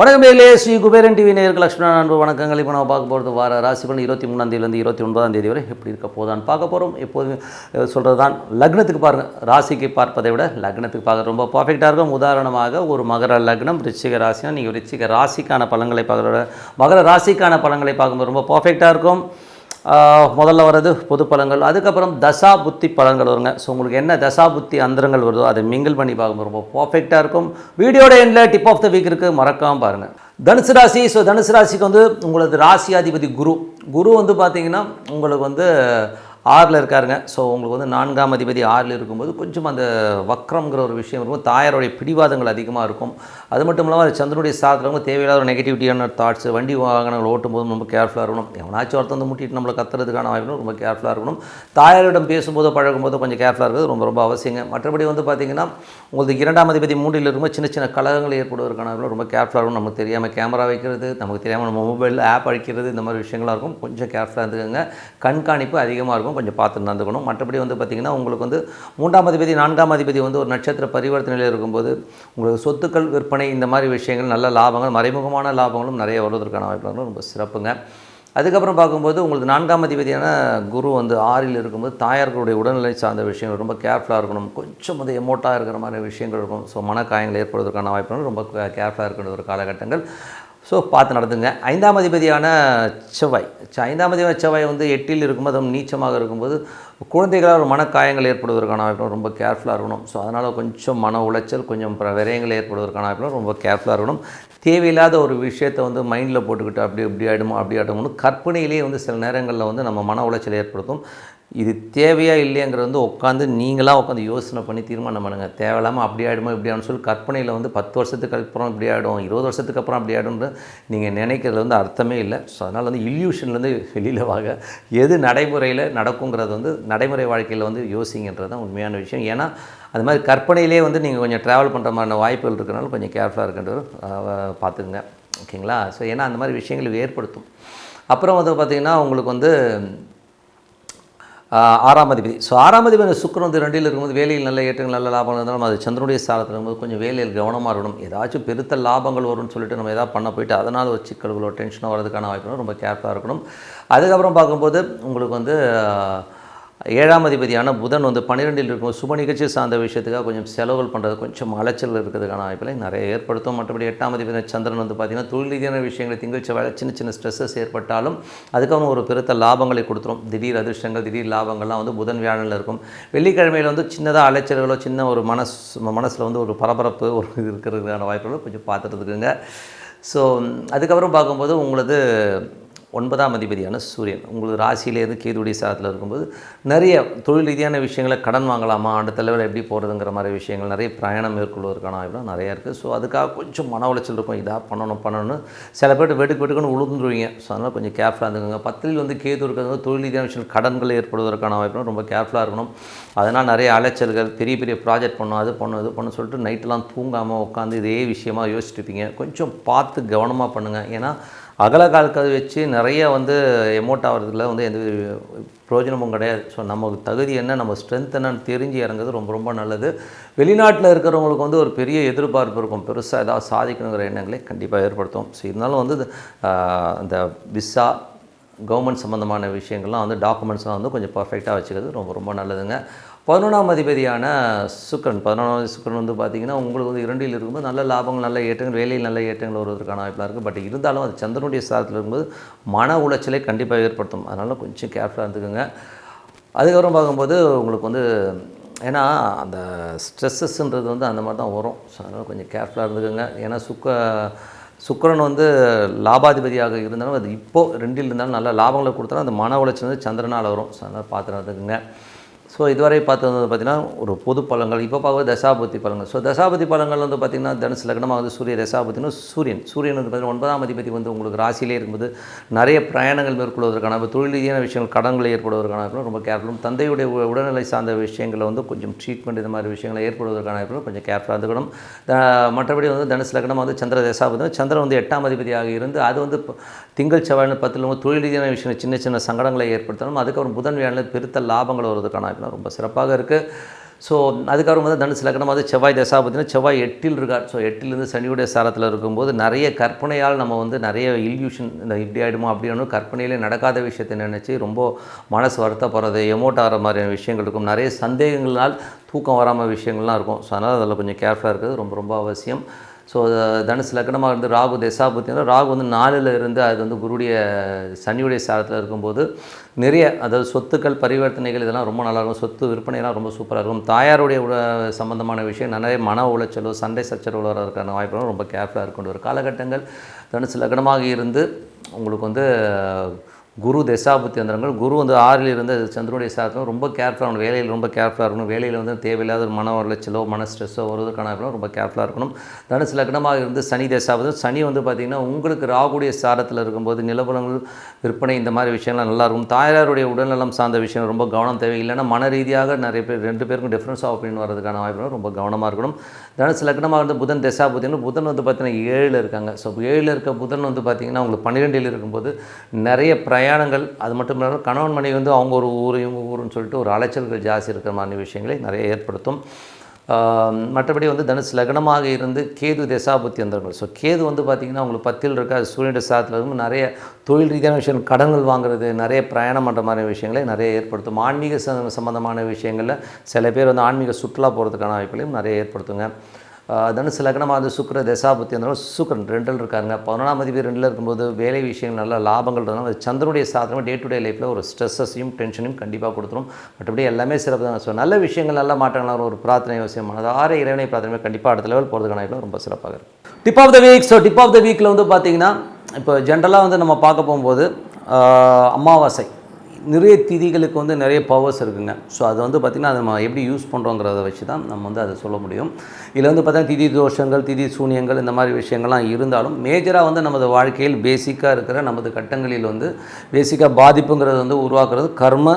வணக்கம் மேலே ஸ்ரீ குபேரன் டிவி நேருக்கு லக்ஷ்மண அன்பு வணக்கங்கள். இப்போ நம்ம பார்க்க போகிறது வார ராசி பலன். இருபத்தி மூணாந்தேதியிலேருந்து இருபத்தி ஒன்பதாம் தேதி வரை எப்படி இருக்க போதான்னு பார்க்க போகிறோம். எப்போதும் சொல்கிறது தான் லக்னத்துக்கு பாருங்கள் ராசிக்கு பார்ப்பதை விட லக்னத்துக்கு பார்க்க ரொம்ப பர்ஃபெக்டாக இருக்கும். உதாரணமாக ஒரு மகர லக்னம் ரிச்சிக ராசினா நீங்கள் ரிச்சிக ராசிக்கான பலன்களை பார்க்குற விட மகர ராசிக்கான பலன்களை பார்க்கும்போது ரொம்ப பர்ஃபெக்டாக இருக்கும். முதல்ல வர்றது பொது பலன்கள் அதுக்கப்புறம் தசா புத்தி பலன்கள் வருங்க. ஸோ உங்களுக்கு என்ன தசா புத்தி அந்தரங்கள் வருதோ அதை மிங்கிள் பண்ணி பார்க்கும்போது ரொம்ப பர்ஃபெக்டாக இருக்கும். வீடியோட எண்டில் டிப் ஆஃப் த வீக் இருக்குது மறக்காமல் பாருங்கள் தனுசு ராசி ஸோ தனுசு ராசிக்கு வந்து உங்களது ராசியாதிபதி குரு. குரு வந்து பார்த்திங்கன்னா உங்களுக்கு வந்து ஆறில் இருக்காருங்க. ஸோ உங்களுக்கு வந்து நான்காம் அதிபதி ஆறில் இருக்கும்போது கொஞ்சம் அந்த வக்ரம்ங்கிற ஒரு விஷயம் இருக்கும். தாயாருடைய பிடிவாதங்கள் அதிகமாக இருக்கும். அது மட்டும் இல்லாமல் அது சந்திரனுடைய சாதத்தில் தேவையில்லாத ஒரு நெகட்டிவிட்டியான தாட்ஸ் வண்டி வாகனங்கள் ஓட்டும் போது ரொம்ப கேர்ஃபுல்லாக இருக்கணும். எவனாச்சும் ஒருத்தர் வந்து முட்டிட்டு நம்மளை கத்துறதுக்கான வாய்ப்பு ரொம்ப கேர்ஃபுல்லாக இருக்கணும். தாயாரிடம் பேசும்போது பழகும்போது கொஞ்சம் கேர்ஃபுல்லாக இருக்கிறது ரொம்ப ரொம்ப அவசியங்க. மற்றபடி வந்து பார்த்திங்கன்னா உங்களுக்கு இரண்டாம் அதிபதி மூன்றில் இருக்கும்போது சின்ன சின்ன கழகங்கள் ஏற்படுவதற்கான ரொம்ப கேர்ஃபுல்லாக இருக்கும் நமக்கு தெரியாமல் கேமரா வைக்கிறது நமக்கு தெரியாமல் நம்ம மொபைலில் ஆப் அழிக்கிறது இந்த மாதிரி விஷயங்களாக இருக்கும். கொஞ்சம் கேர்ஃபுல்லாக இருந்துக்கோங்க. கண்காணிப்பு அதிகமாக இருக்கும். கொஞ்சம் பார்த்து நடந்துக்கணும். மற்றபடி வந்து பார்த்திங்கன்னா உங்களுக்கு வந்து மூன்றாம் அதிபதி நான்காம் அதிபதி வந்து ஒரு நட்சத்திர பரிவர்த்தனையில் இருக்கும்போது உங்களுக்கு சொத்துக்கள் விற்பனை இந்த மாதிரி விஷயங்கள் நல்ல லாபங்கள் மறைமுகமான லாபங்களும் நிறைய வருவதற்கான வாய்ப்புகள் ரொம்ப சிறப்புங்க. அதுக்கப்புறம் பார்க்கும்போது உங்களுக்கு நான்காம் அதிபதியான குரு வந்து ஆறில் இருக்கும்போது தாயார்களுடைய உடல்நிலை சார்ந்த விஷயங்கள் ரொம்ப கேர்ஃபுல்லாக இருக்கணும். கொஞ்சம் வந்து எமோட்டாக இருக்கிற மாதிரி விஷயங்கள் இருக்கும். ஸோ மனக்காயங்கள் ஏற்படுவதற்கான வாய்ப்புகள் ரொம்ப கேர்ஃபுல்லாக இருக்கிற ஒரு காலகட்டங்கள். ஸோ பார்த்து நடந்துங்க. ஐந்தாம் அதிபதியான செவ்வாய். ஐந்தாம் அதிபதியான செவ்வாய் வந்து எட்டில் இருக்கும்போது நீச்சமாக இருக்கும்போது குழந்தைகளால் ஒரு மனக்காயங்கள் ஏற்படுவதற்கான வாய்ப்பு ரொம்ப கேர்ஃபுல்லாக இருக்கணும். ஸோ அதனால் கொஞ்சம் மன உளைச்சல் கொஞ்சம் விரயங்கள் ஏற்படுவதற்கான வாய்ப்பு ரொம்ப கேர்ஃபுல்லாக இருக்கணும். தேவையில்லாத ஒரு விஷயத்தை வந்து மைண்டில் போட்டுக்கிட்டு அப்படி இப்படி ஆகிடுமோ அப்படி ஆகிடுமோன்னு கற்பனையிலேயே வந்து சில நேரங்களில் வந்து நம்ம மன உளைச்சல் ஏற்படுத்தும். இது தேவையா இல்லையாங்கிறது வந்து உட்காந்து நீங்களாக உட்காந்து யோசனை பண்ணி தீர்மானம் பண்ணுங்கள் தேவையில்லாமல் அப்படி ஆகிடுமோ இப்படி ஆகிடும் சொல்லி கற்பனையில் வந்து பத்து வருஷத்துக்கு அப்புறம் இப்படி ஆகிடும் இருபது வருஷத்துக்கு அப்புறம் அப்படி ஆகிடும்னு நீங்கள் நினைக்கிறது வந்து அர்த்தமே இல்லை. ஸோ அதனால் வந்து இல்யூஷன்லேருந்து வெளியில் வாங்க. எது நடைமுறையில் நடக்குங்கிறது வந்து நடைமுறை வாழ்க்கையில் வந்து யோசிங்கன்றது தான் உண்மையான விஷயம். ஏன்னா அது மாதிரி கற்பனையிலே வந்து நீங்கள் கொஞ்சம் ட்ராவல் பண்ணுற மாதிரியான வாய்ப்புகள் இருக்கிறனால கொஞ்சம் கேர்ஃபுல்லாக இருக்கின்றது பார்த்துக்குங்க. ஓகேங்களா ஸோ ஏன்னா அந்த மாதிரி விஷயங்கள் ஏற்படுத்தும். அப்புறம் வந்து பார்த்திங்கன்னா உங்களுக்கு வந்து ஆறாம் அதிபதி. ஸோ ஆறாம் அதிபதி சுக்கரம் வந்து ரெண்டில் இருக்கும்போது வேலையில் நல்ல ஏற்றங்கள் நல்ல லாபம் இருந்தாலும் அது சந்திரனுடைய சாரத்தில் இருக்கும்போது கொஞ்சம் வேலையில் கவனமாக இருக்கணும். ஏதாச்சும் பெருத்த லாபங்கள் வரும்னு சொல்லிட்டு நம்ம எதாவது பண்ண போயிட்டு அதனால் ஒரு சிக்கல்களோ டென்ஷனோ வரதுக்கான வாய்ப்பு ரொம்ப கேர்ஃபுல்லாக இருக்கணும். அதுக்கப்புறம் பார்க்கும்போது உங்களுக்கு வந்து ஏழாம் அதிபதியான புதன் வந்து பன்னிரெண்டில் இருக்கும் சுப நிகழ்ச்சி சார்ந்த விஷயத்துக்காக கொஞ்சம் செலவுகள் பண்ணுறது கொஞ்சம் அலைச்சல் இருக்கிறதுக்கான வாய்ப்பில் நிறைய ஏற்படுத்தும். மற்றபடி எட்டாம் அதிபதி சந்திரன் வந்து பார்த்திங்கன்னா தொழில் ரீதியான விஷயங்களை திங்கள் செவ்வாய் சின்ன சின்ன ஸ்ட்ரெஸ்ஸஸ் ஏற்பட்டாலும் அதுக்கப்புறம் ஒரு பெருத்த லாபங்களை கொடுத்துரும். திடீர் அதிர்ஷ்டங்கள் திடீர் லாபங்கள்லாம் வந்து புதன் வியாழனில் இருக்கும். வெள்ளிக்கிழமையில் வந்து சின்னதாக அலைச்சல்களோ சின்ன ஒரு மனஸ் மனசில் வந்து ஒரு பரபரப்பு ஒரு இது இருக்கிறதுக்கான வாய்ப்புகளை கொஞ்சம் பார்த்துட்டு இருக்குங்க ஸோ அதுக்கப்புறம் பார்க்கும்போது உங்களது ஒன்பதாம் அதிபதியான சூரியன். உங்களுக்கு ராசியிலேருந்து கேதுடைய சாதத்தில் இருக்கும்போது நிறைய தொழில் ரீதியான விஷயங்களை கடன் வாங்கலாமா? அடுத்த லெவலில் எப்படி போகிறதுங்கிற மாதிரி விஷயங்கள் நிறைய பிரயாணம் மேற்கொள்வதற்கான வாய்ப்பு நிறையா இருக்குது ஸோ அதுக்காக கொஞ்சம் மன உளைச்சல் இருக்கும். இதாக பண்ணணும் பண்ணணும் சில பேர் வெட்டுக்கு வெட்டுக்குன்னு உளுந்துருவீங்க. ஸோ அதனால் கொஞ்சம் கேர்ஃபுல்லாக இருந்துக்கோங்க. பத்தில் வந்து கேது இருக்கிறது தொழில் ரீதியான விஷயங்கள் கடன்கள் ஏற்படுவதற்கான வாய்ப்பு ரொம்ப கேர்ஃபுல்லாக இருக்கணும். அதனால் நிறைய அலைச்சல்கள் பெரிய பெரிய ப்ராஜெக்ட் பண்ணணும் அது பண்ணணும் இது பண்ணணும் சொல்லிட்டு நைட்டெலாம் தூங்காமல் உட்காந்து இதே விஷயமாக யோசிச்சுட்டுப்பீங்க கொஞ்சம் பார்த்து கவனமாக பண்ணுங்கள் ஏன்னா அகல கால்கள் வச்சு நிறைய வந்து எமோட் ஆகிறதுல வந்து எந்த பிரயோஜனமும் கிடையாது. ஸோ நமக்கு தகுதி என்ன நம்ம ஸ்ட்ரென்த் என்னன்னு தெரிஞ்சு இறங்குறது ரொம்ப ரொம்ப நல்லது. வெளிநாட்டில் இருக்கிறவங்களுக்கு வந்து ஒரு பெரிய எதிர்பார்ப்பு இருக்கும். பெருசாக ஏதாவது சாதிக்கணுங்கிற எண்ணங்களை கண்டிப்பாக ஏற்படுத்தும். ஸோ இருந்தாலும் வந்து இந்த விசா கவர்மெண்ட் சம்மந்தமான விஷயங்கள்லாம் வந்து டாக்குமெண்ட்ஸ்லாம் வந்து கொஞ்சம் பர்ஃபெக்டாக வச்சுக்கிறது ரொம்ப ரொம்ப நல்லதுங்க. பதினொன்றாம் அதிபதியான சுக்கரன். பதினொன்றாம் சுக்கரன் வந்து பார்த்திங்கன்னா உங்களுக்கு வந்து இரண்டில் இருக்கும்போது நல்ல லாபங்கள் நல்ல ஏற்றங்கள் வேலையில் நல்ல ஏற்றங்கள் வருவதற்கான வாய்ப்பெலாம் இருக்குது பட் இருந்தாலும் அது சந்திரனுடைய ஸ்தானத்தில் இருக்கும்போது மன உளைச்சலை கண்டிப்பாக ஏற்படுத்தும். அதனால் கொஞ்சம் கேர்ஃபுல்லாக இருந்துக்கோங்க. அதுக்கப்புறம் பார்க்கும்போது உங்களுக்கு வந்து ஏன்னா அந்த ஸ்ட்ரெஸ்ஸஸ்ன்றது வந்து அந்த மாதிரி தான் வரும். ஸோ அதனால் கொஞ்சம் கேர்ஃபுல்லாக இருந்துக்கோங்க. ஏன்னா சுக்க சுக்கிரன் வந்து லாபாதிபதியாக இருந்தாலும் அது இப்போது ரெண்டில் இருந்தாலும் நல்ல லாபங்களை கொடுத்தாலும் அந்த மன உளைச்சல் வந்து சந்திரனால் வரும். ஸோ அதனால் பார்த்து ஸோ இதுவரை பார்த்தது வந்து பார்த்திங்கன்னா ஒரு பொது பழங்கள் இப்போ பார்க்கும்போது தசாபதி பழங்கள். ஸோ தசாபதி பழங்கள் வந்து பார்த்திங்கன்னா தனுசு லக்னமாக வந்து சூரிய தசாபதினு சூரியன். சூரியன் வந்து பார்த்திங்கன்னா ஒன்பதாம் அதிபதி வந்து உங்களுக்கு ராசியிலே இருக்கும்போது நிறைய பிரயாணங்கள் மேற்கொள்வதற்கான இப்போ தொழில் ரீதியான விஷயங்கள் கடன்கள் ஏற்படுவதற்கான ரொம்ப கேர்ஃபுல்லும் தந்தையுடைய உடல்நிலை சார்ந்த விஷயங்களை வந்து கொஞ்சம் ட்ரீட்மெண்ட் இந்த மாதிரி விஷயங்களை ஏற்படுவதற்கான கொஞ்சம் கேர்ஃபுல்லாக இருந்துக்கணும். மற்றபடி வந்து தனுசு லக்னம் வந்து சந்திர தசாபதி சந்திரன் வந்து எட்டாம் அதிபதியாக இருந்து அது வந்து இப்போ திங்கள் செவ்வாய்னு பத்தில் தொழில் ரீதியான விஷயம் சின்ன சின்ன சங்கடங்களை ஏற்படுத்தணும். அதுக்கப்புறம் புதன் வியாழனில் பெருத்த லாபங்கள் வருவதற்கான வாய்ப்புகள் ரொம்ப சிறப்பாக இருக்குது ஸோ அதுக்கப்புறம் வந்து தனுசு லக்னம் வந்து செவ்வாய் தசா பார்த்தீங்கன்னா செவ்வாய் எட்டில் இருக்கார். ஸோ எட்டிலிருந்து சனியுடைய சாரத்தில் இருக்கும்போது நிறைய கற்பனையால் நம்ம வந்து நிறைய இல்யூஷன் இந்த இப்படி ஆகிடுமோ அப்படின்னு கற்பனையிலே நடக்காத விஷயத்தை நினச்சி ரொம்ப மனசு வருத்தப்படுறது எமோட் ஆகிற மாதிரியான விஷயங்கள் இருக்கும். நிறைய சந்தேகங்களால் தூக்கம் வராமல் விஷயங்கள்லாம் இருக்கும். ஸோ அதனால் அதில் கொஞ்சம் கேர்ஃபுல்லாக இருக்கிறது ரொம்ப ரொம்ப அவசியம். ஸோ தனுசு லக்னமாக இருந்து ராகு தசா பார்த்தீங்கன்னா ராகு வந்து நாலில் இருந்து அது வந்து குருடைய சனியுடைய சாரத்தில் இருக்கும்போது நிறைய அதாவது சொத்துக்கள் பரிவர்த்தனைகள் இதெல்லாம் ரொம்ப நல்லா இருக்கும் சொத்து விற்பனைலாம் ரொம்ப சூப்பராக இருக்கும். தாயாருடைய உட விஷயம் நிறைய மன உளைச்சலோ சண்டை சச்சரவு வரதுக்கான வாய்ப்புகளும் ரொம்ப கேர்ஃபுல்லாக இருக்கும் ஒரு காலகட்டங்கள் தனுசு லக்னமாக இருந்து உங்களுக்கு வந்து குரு தசாபுத்தி குரு வந்து ஆறில் இருந்து சந்திரனுடைய சாரத்தில் ரொம்ப கேர்ஃபுல்லாக இருக்கணும். வேலையில் ரொம்ப கேர்ஃபுல்லாக இருக்கணும். வேலையில் வந்து தேவையில்லாத ஒரு மன உளைச்சலோ மன ஸ்ட்ரெஸ்ஸோ வருவதற்கான ரொம்ப கேர்ஃபுல்லாக இருக்கணும். தனுசு லக்னமாக இருந்து சனி தசாபதி சனி வந்து பார்த்திங்கன்னா உங்களுக்கு ராகுடைய சாரத்தில் இருக்கும்போது நிலபலங்கள் விற்பனை இந்த மாதிரி விஷயங்கள்லாம் நல்லா இருக்கும். தாயாருடைய உடல்நலம் சார்ந்த விஷயம் ரொம்ப கவனம் தேவை. இல்லைன்னா மன ரீதியாக நிறைய பேர் ரெண்டு பேருக்கும் டிஃப்ரென்ஸ் ஆஃப் ஒப்பீனியன் வரதுக்கான வாய்ப்புகளும் ரொம்ப கவனமாக இருக்கணும். தனுசு லக்னமாக இருந்து புதன் தசாபதினு புதன் வந்து பார்த்திங்கன்னா ஏழில் இருக்காங்க. ஸோ ஏழில் இருக்க புதன் வந்து பார்த்திங்கன்னா உங்களுக்கு பன்னிரெண்டில் இருக்கும்போது நிறைய பிரயாணங்கள் அது மட்டும் இல்லாமல் கணவன் மனைவி வந்து அவங்க ஒரு ஊர் இவங்க ஊருன்னு சொல்லிட்டு ஒரு அலைச்சல்கள் ஜாஸ்தி இருக்கிற மாதிரி விஷயங்களை நிறைய ஏற்படுத்தும். மற்றபடி வந்து தனுஷ் லக்னமாக இருந்து கேது தசாபுத்தி வந்தவர்கள். ஸோ கேது வந்து பார்த்திங்கன்னா உங்களுக்கு பத்தில் இருக்க சூரியன் சாரத்தில் இருக்கும் நிறைய தொழில் ரீதியான விஷயங்கள் கடன்கள் வாங்குறது நிறைய பிரயாணம் பண்ணுற மாதிரி விஷயங்களை நிறைய ஏற்படுத்தும். ஆன்மீக ச- சம்பந்தமான விஷயங்களில் சில பேர் வந்து ஆன்மீக சுற்றுலா போகிறதுக்கான வாய்ப்புகளையும் நிறைய ஏற்படுத்துங்க. தனுசு லக்னமாக வந்து சுக்கிர தசாபுத்தி இருந்தாலும் சுக்கரன் ரெண்டில் இருக்காங்க பதினொன்றாம் அதிபதி ரெண்டில் இருக்கும்போது வேலை விஷயங்கள் நல்ல லாபங்கள் இருந்தாலும் அது சந்திரனுடைய சாதனம் டே டு டே லைஃப்பில் ஒரு ஸ்ட்ரெஸ்ஸையும் டென்ஷனையும் கண்டிப்பாக கொடுத்துரும். மற்றபடி எல்லாமே சிறப்பு தான் ஸோ நல்ல விஷயங்கள் நல்ல மாற்றங்களாக ஒரு பிரார்த்தனை அவசியமானது ஆறு இறைவனை பிரார்த்தனை கண்டிப்பாக அடுத்த லெவல் போகிறதுக்கான ரொம்ப சிறப்பாக இருக்கும் tip of the week so tip of the வீக்கில் வந்து பார்த்திங்கன்னா இப்போ ஜென்ரலாக வந்து நம்ம பார்க்க போகும்போது அமாவாசை. நிறைய திதிகளுக்கு வந்து நிறைய பவர்ஸ் இருக்குங்க. ஸோ அது வந்து பார்த்திங்கன்னா அதை நம்ம எப்படி யூஸ் பண்ணுறோங்கிறத வச்சு தான் நம்ம வந்து அதை சொல்ல முடியும். இதில் வந்து பார்த்திங்கன்னா திதி தோஷங்கள் திதி சூனியங்கள் இந்த மாதிரி விஷயங்கள்லாம் இருந்தாலும் மேஜராக வந்து நமது வாழ்க்கையில் பேசிக்காக இருக்கிற நமது கட்டங்களில் வந்து பேசிக்காக பாதிப்புங்கிறது வந்து உருவாக்குறது கர்ம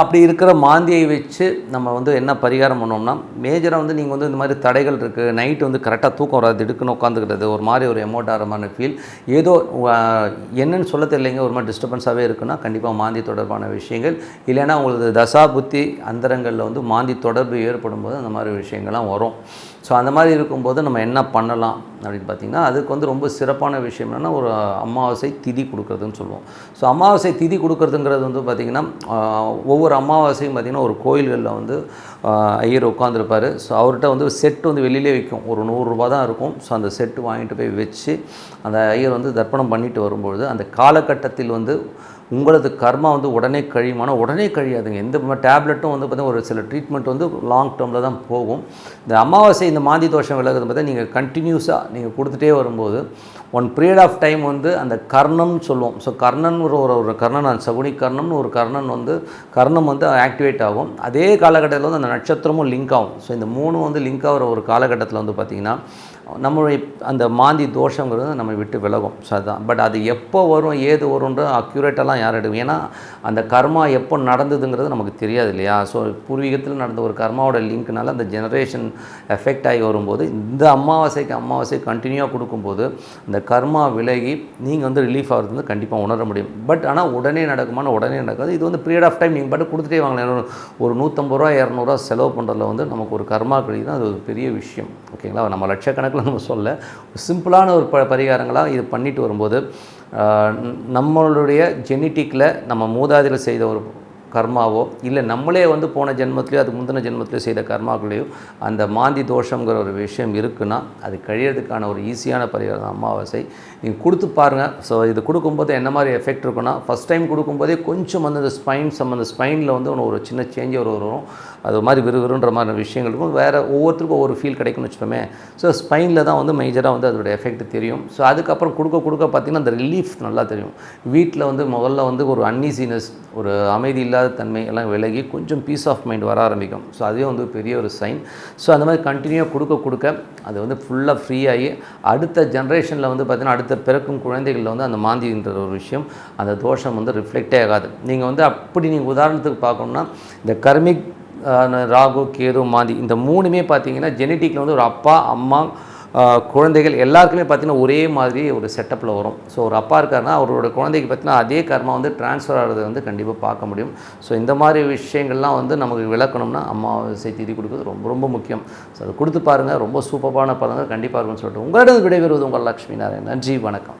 அப்படி இருக்கிற மாந்தியை வச்சு நம்ம வந்து என்ன பரிகாரம் பண்ணோம்னா மேஜராக வந்து நீங்கள் வந்து இந்த மாதிரி தடைகள் இருக்குது நைட்டு வந்து கரெக்டாக தூக்கம் வராது திடுக்குன்னு உட்காந்துக்கிறது ஒரு மாதிரி ஒரு எமோட்டாரமான ஃபீல் ஏதோ என்னன்னு சொல்ல தெரியலைங்க ஒரு மாதிரி டிஸ்டர்பன்ஸாகவே இருக்குன்னா கண்டிப்பாக மாந்தி தொடர்பான விஷயங்கள். இல்லைன்னா உங்களுக்கு தசா புத்தி அந்தரங்களில் வந்து மாந்தி தொடர்பு ஏற்படும் போது அந்த மாதிரி விஷயங்கள்லாம் வரும். ஸோ அந்த மாதிரி இருக்கும்போது நம்ம என்ன பண்ணலாம் அப்படின்னு பார்த்தீங்கன்னா அதுக்கு வந்து ரொம்ப சிறப்பான விஷயம் என்னென்னா ஒரு அமாவாசை திதி கொடுக்குறதுன்னு சொல்லுவோம். ஸோ அமாவாசை திதி கொடுக்குறதுங்கிறது வந்து பார்த்திங்கன்னா ஒவ்வொரு அமாவாசையும் பார்த்திங்கன்னா ஒரு கோயில்களில் வந்து ஐயர் உட்காந்துருப்பார் ஸோ அவர்கிட்ட வந்து செட் வந்து வெளியிலே விற்கும் ஒரு நூறுரூபா தான் இருக்கும். ஸோ அந்த செட்டு வாங்கிட்டு போய் வச்சு அந்த ஐயர் வந்து தர்ப்பணம் பண்ணிட்டு வரும்பொழுது அந்த காலகட்டத்தில் வந்து உங்களது கர்மா வந்து உடனே கழியுமானா உடனே கழியாதுங்க. எந்த டேப்லெட்டும் வந்து பார்த்திங்கன்னா ஒரு சில ட்ரீட்மெண்ட் வந்து லாங் டேர்மில் தான் போகும். இந்த அமாவாசை இந்த மாந்தி தோஷம் விலகுது பார்த்தா நீங்கள் கண்டினியூஸாக நீங்கள் கொடுத்துட்டே வரும்போது ஒன் பீரியட் ஆஃப் டைம் வந்து அந்த கர்ணம்னு சொல்லுவோம். ஸோ கர்ணன் ஒரு ஒரு ஒரு கர்ணன் அந்த சகுனி கர்ணம்னு ஒரு கர்ணன் வந்து கர்ணம் வந்து ஆக்டிவேட் ஆகும். அதே காலகட்டத்தில் வந்து அந்த நட்சத்திரமும் லிங்க் ஆகும். ஸோ இந்த மூணும் வந்து லிங்க் ஆகிற ஒரு காலகட்டத்தில் வந்து பார்த்திங்கன்னா நம்மளுடைய அந்த மாந்தி தோஷங்கிறது நம்ம விட்டு விலகும். ஸோ அதுதான் பட் அது எப்போ வரும் ஏது வரும்ன்ற அக்யூரேட்டெல்லாம் யார் எடுக்கும் ஏன்னா அந்த கர்மா எப்போ நடந்ததுங்கிறது நமக்கு தெரியாது இல்லையா? ஸோ பூர்வீகத்தில் நடந்த ஒரு கர்மாவோட லிங்க்னால அந்த ஜெனரேஷன் எஃபெக்ட் ஆகி வரும்போது இந்த அமாவாசைக்கு அமாவாசை கண்டினியூவாக கொடுக்கும்போது அந்த கர்மா விலகி நீங்கள் வந்து ரிலீஃப் ஆகிறது வந்து கண்டிப்பாக உணர முடியும். பட் ஆனால் உடனே நடக்குமான உடனே நடக்காது. இது வந்து பீரியட் ஆஃப் டைம் நீங்கள் பாட்டு கொடுத்துட்டே வாங்கலாம் ஒரு நூற்றம்பது ரூபா இரநூறுவா செலவு பண்ணுறதுல வந்து நமக்கு ஒரு கர்மா கழிதான் அது ஒரு பெரிய விஷயம். ஓகேங்களா நம்ம லட்சக்கணக்கில் நம்ம சொல்ல சிம்பிளான ஒரு ப பரிகாரங்களாக இது பண்ணிட்டு வரும்போது நம்மளுடைய ஜெனட்டிக்கில் நம்ம மூதாதியில் செய்த ஒரு கர்மாவோ இல்லை நம்மளே வந்து போன ஜென்மத்திலையோ அது முந்தின ஜென்மத்திலையோ செய்த கர்மாக்குள்ளேயோ அந்த மாந்தி தோஷங்கிற ஒரு விஷயம் இருக்குன்னா அது கழியறதுக்கான ஒரு ஈஸியான பரிகாரம் அமாவாசை. நீங்கள் கொடுத்து பாருங்கள் ஸோ இது கொடுக்கும்போது என்ன மாதிரி எஃபெக்ட் இருக்குன்னா ஃபஸ்ட் டைம் கொடுக்கும்போதே கொஞ்சம் வந்து அந்த ஸ்பைன் சம்மந்த ஸ்பைனில் வந்து ஒன்று ஒரு சின்ன சேஞ்ச் ஒரு வரும். அது மாதிரி விறுவிறுன்ற மாதிரி விஷயங்கள் இருக்கும். வேறு ஒவ்வொருத்தருக்கும் ஒவ்வொரு ஃபீல் கிடைக்கும்னு வச்சுப்போமே ஸோ ஸ்பைனில் தான் வந்து மேஜராக வந்து அதோட எஃபெக்ட் தெரியும். ஸோ அதுக்கப்புறம் கொடுக்க கொடுக்க பார்த்திங்கன்னா அந்த ரிலீஃப் நல்லா தெரியும். வீட்டில் வந்து முதல்ல வந்து ஒரு அன்னீசினஸ் ஒரு அமைதி இல்லாத தன்மை எல்லாம் விலகி கொஞ்சம் பீஸ் ஆஃப் மைண்ட் வர ஆரம்பிக்கும். ஸோ அதுவே வந்து பெரிய ஒரு சைன் ஸோ அந்த மாதிரி கண்டினியூவாக கொடுக்க கொடுக்க அது வந்து ஃபுல்லாக ஃப்ரீயாகி அடுத்த ஜென்ரேஷனில் வந்து பார்த்திங்கன்னா அடுத்த பிறக்கும் குழந்தைகளில் வந்து அந்த மாந்தின்ற ஒரு விஷயம் அந்த தோஷம் வந்து ரிஃப்ளெக்டே ஆகாது. நீங்கள் வந்து அப்படி நீங்கள் உதாரணத்துக்கு பார்க்கணும்னா இந்த கர்மிக் ராகு கேது மாந்தி இந்த மூணுமே பார்த்தீங்கன்னா ஜெனட்டிக்கில் வந்து ஒரு அப்பா அம்மா குழந்தைகள் எல்லாருக்குமே பார்த்தீங்கன்னா ஒரே மாதிரி ஒரு செட்டப்பில் வரும். ஸோ ஒரு அப்பா இருக்காருன்னா அவரோட குழந்தைக்கு பார்த்தீங்கன்னா அதே கர்மா வந்து ட்ரான்ஸ்ஃபர் ஆகிறது வந்து கண்டிப்பாக பார்க்க முடியும். ஸோ இந்த மாதிரி விஷயங்கள்லாம் வந்து நமக்கு விளக்கணும்னா அம்மாவாசை திதி கொடுக்குறது ரொம்ப ரொம்ப முக்கியம். ஸோ அதை கொடுத்து பாருங்கள் ரொம்ப சூப்பரான பாருங்கள் கண்டிப்பாக இருக்கும்னு சொல்லிட்டு உங்களிடம் விடைபெறுவது உங்கள் லக்ஷ்மி நாராயணன். நன்றி வணக்கம்.